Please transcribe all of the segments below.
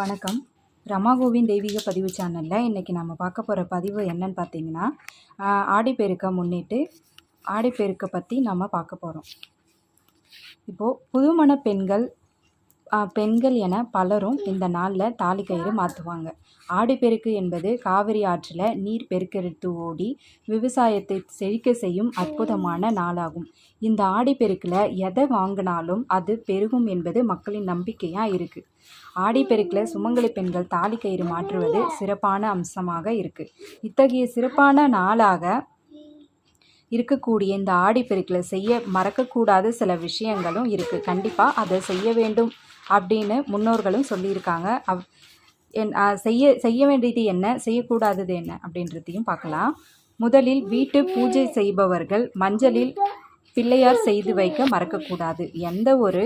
வணக்கம். ரமா கோவிந்த் தெய்வீக பதிவு சேனலில் இன்றைக்கி நம்ம பார்க்க போகிற பதிவு என்னன்னு பார்த்தீங்கன்னா ஆடிப்பெருக்க முன்னிட்டு ஆடிப்பெருக்கை பற்றி நம்ம பார்க்க போகிறோம் இப்போது புதுமண பெண்கள் பெண்கள் என பலரும் இந்த நாளில் தாலி கயிறு மாற்றுவாங்க ஆடிப்பெருக்கு என்பது காவிரி ஆற்றில் நீர் பெருக்கெடுத்து ஓடி விவசாயத்தை செழிக்க செய்யும் அற்புதமான நாளாகும். இந்த ஆடிப்பெருக்கில் எதை வாங்கினாலும் அது பெருகும் என்பது மக்களின் நம்பிக்கையாக இருக்குது ஆடிப்பெருக்கில் சுமங்கலி பெண்கள் தாலி கயிறு மாற்றுவது சிறப்பான அம்சமாக இருக்குது இத்தகைய சிறப்பான நாளாக இருக்கக்கூடிய இந்த ஆடிப்பெருக்கில் செய்ய மறக்கக்கூடாத சில விஷயங்களும் இருக்குது கண்டிப்பாக அதை செய்ய வேண்டும் அப்படின்னு முன்னோர்களும் சொல்லியிருக்காங்க. அவ் என் செய்ய செய்ய வேண்டியது என்ன செய்யக்கூடாதது என்ன அப்படின்றதையும் பார்க்கலாம். முதலில் வீட்டு பூஜை செய்பவர்கள் மஞ்சளில் பிள்ளையார் செய்து வைக்க மறக்கக்கூடாது. எந்த ஒரு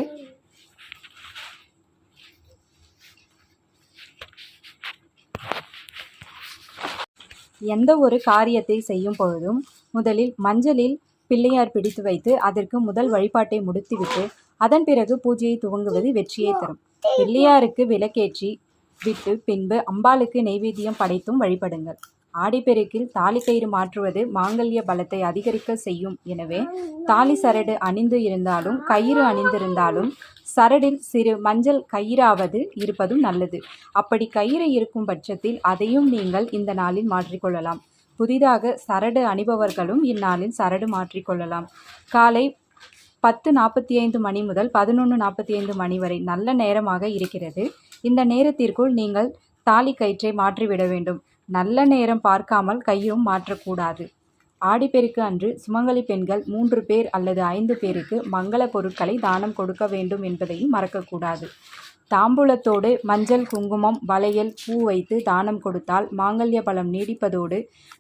எந்த ஒரு காரியத்தை செய்யும் பொழுதும் முதலில் மஞ்சளில் பிள்ளையார் பிடித்து வைத்து அதற்கு முதல் வழிபாட்டை முடித்துவிட்டு அதன் பிறகு பூஜையை துவங்குவது வெற்றியை தரும். பிள்ளையாருக்கு விளக்கேற்றி விட்டு பின்பு அம்பாளுக்கு நெய்வேத்தியம் படைத்தும் வழிபடுங்கள். ஆடிப்பெருக்கில் தாலி கயிறு மாற்றுவது மாங்கல்ய பலத்தை அதிகரிக்க செய்யும். எனவே தாலி சரடு அணிந்து இருந்தாலும் கயிறு அணிந்திருந்தாலும் சரடில் சிறு மஞ்சள் கயிறாவது இருப்பதும் நல்லது. அப்படி கயிறு இருக்கும் பட்சத்தில் அதையும் நீங்கள் இந்த நாளில் மாற்றிக்கொள்ளலாம். புதிதாக சரடு அணிபவர்களும் இந்நாளில் சரடு மாற்றிக்கொள்ளலாம் காலை பத்து நாற்பத்தி ஐந்து மணி முதல் பதினொன்று நாற்பத்தி ஐந்து மணி வரை நல்ல நேரமாக இருக்கிறது. இந்த நேரத்திற்குள் நீங்கள் தாலி கயிற்றை மாற்றிவிட வேண்டும். நல்ல நேரம் பார்க்காமல் கையும் மாற்றக்கூடாது. ஆடிப்பெருக்கு அன்று சுமங்கலி பெண்கள் மூன்று பேர் அல்லது ஐந்து பேருக்கு மங்கள பொருட்களை தானம் கொடுக்க வேண்டும் என்பதையும் மறக்கக்கூடாது. தாம்பூலத்தோடு மஞ்சள் குங்குமம் வளையல் பூ வைத்து தானம் கொடுத்தால் மாங்கல்ய பலம் நீடிப்பதோடு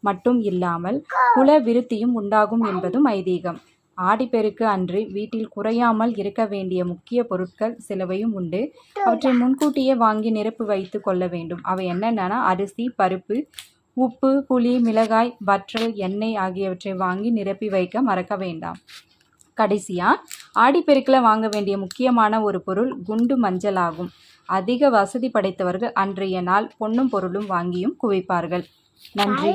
மட்டும் இல்லாமல் குல விருத்தியும் உண்டாகும் என்பதும் ஐதீகம். ஆடிப்பெருக்கு அன்று வீட்டில் குறையாமல் இருக்க வேண்டிய முக்கிய பொருட்கள் சிலவையும் உண்டு. அவற்றை முன்கூட்டியே வாங்கி நிரப்பு வைத்து கொள்ள வேண்டும். அவை என்னென்னா அரிசி பருப்பு உப்பு புளி மிளகாய் வற்றல் எண்ணெய் ஆகியவற்றை வாங்கி நிரப்பி வைக்க மறக்க வேண்டாம். கடைசியாக ஆடிப்பெருக்கில் வாங்க வேண்டிய முக்கியமான ஒரு பொருள் குண்டு மஞ்சள் ஆகும் அதிக வசதி படைத்தவர்கள் அன்றைய நாள் பொன்னும் பொருளும் வாங்கியும் குவிப்பார்கள். நன்றி.